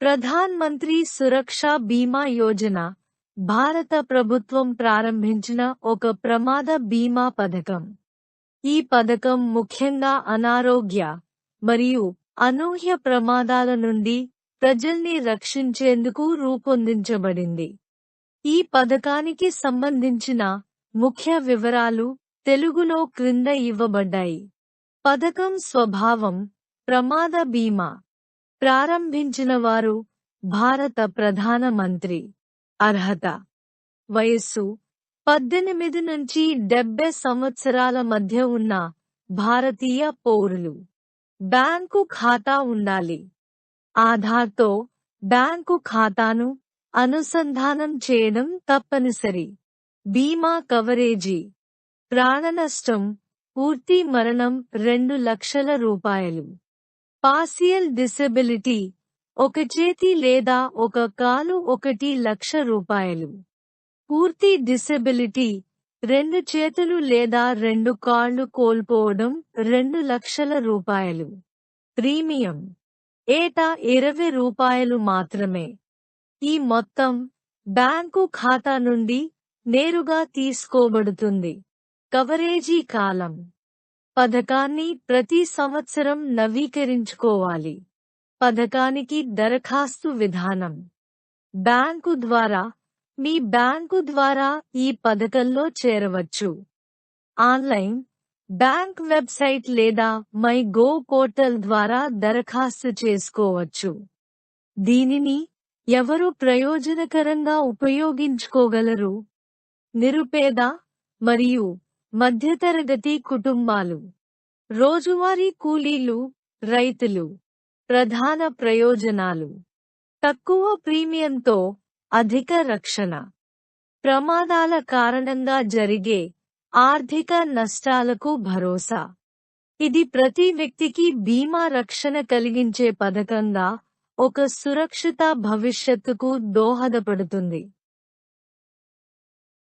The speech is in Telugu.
ప్రధాన్ మంత్రి సురక్షా బీమా యోజన. భారత ప్రభుత్వం ప్రారంభించిన ఒక ప్రమాద బీమా పథకం. ఈ పథకం ముఖ్యంగా అనారోగ్య మరియు అనూహ్య ప్రమాదాల నుండి ప్రజల్ని రక్షించేందుకు రూపొందించబడింది. ఈ పథకానికి సంబంధించిన ముఖ్య వివరాలు తెలుగులో క్రింద ఇవ్వబడ్డాయి. పథకం స్వభావం ప్రమాద బీమా. ప్రారంభించిన వారు భారత ప్రధాన మంత్రి. అర్హత. వయస్సు. పద్దెనిమిది నుంచి డెబ్బై సంవత్సరాల మధ్య ఉన్న భారతీయ పౌరులు. బ్యాంకు ఖాతా ఉండాలి. ఆధార్తో బ్యాంకు ఖాతాను అనుసంధానం చేయడం తప్పనిసరి. బీమా కవరేజీ. ప్రాణనష్టం పూర్తి మరణం రెండు లక్షల రూపాయలు. పార్సియల్ డిసెబిలిటీ ఒక చేతి లేదా ఒక కాలు ఒకటి లక్ష రూపాయలు. పూర్తి డిసెబిలిటీ రెండు చేతులు లేదా రెండు కాళ్ళు కోల్పోవడం రెండు లక్షల రూపాయలు. ప్రీమియం ఏటా ఇరవై రూపాయలు మాత్రమే. ఈ మొత్తం బ్యాంకు ఖాతా నుండి నేరుగా తీసుకోబడుతుంది. కవరేజీ కాలం పథకాన్ని ప్రతి సంవత్సరం నవీకరించుకోవాలి. పథకానికి దరఖాస్తు విధానం. బ్యాంకు ద్వారా మీ బ్యాంకు ద్వారా ఈ పథకంలో చేరవచ్చు. ఆన్లైన్ బ్యాంక్ వెబ్సైట్ లేదా మై గో పోర్టల్ ద్వారా దరఖాస్తు చేసుకోవచ్చు. దీనిని ఎవరు ప్రయోజనకరంగా ఉపయోగించుకోగలరు? నిరుపేద మరియు మధ్యతరగతి కుటుంబాలు. రోజువారీ కూలీలు రైతులు. ప్రధాన ప్రయోజనాలు. తక్కువ ప్రీమియంతో అధిక రక్షణ. ప్రమాదాల కారణంగా జరిగే ఆర్థిక నష్టాలకు భరోసా. ఇది ప్రతి వ్యక్తికి బీమా రక్షణ కలిగించే పథకంగా ఒక సురక్షిత భవిష్యత్తుకు దోహదపడుతుంది.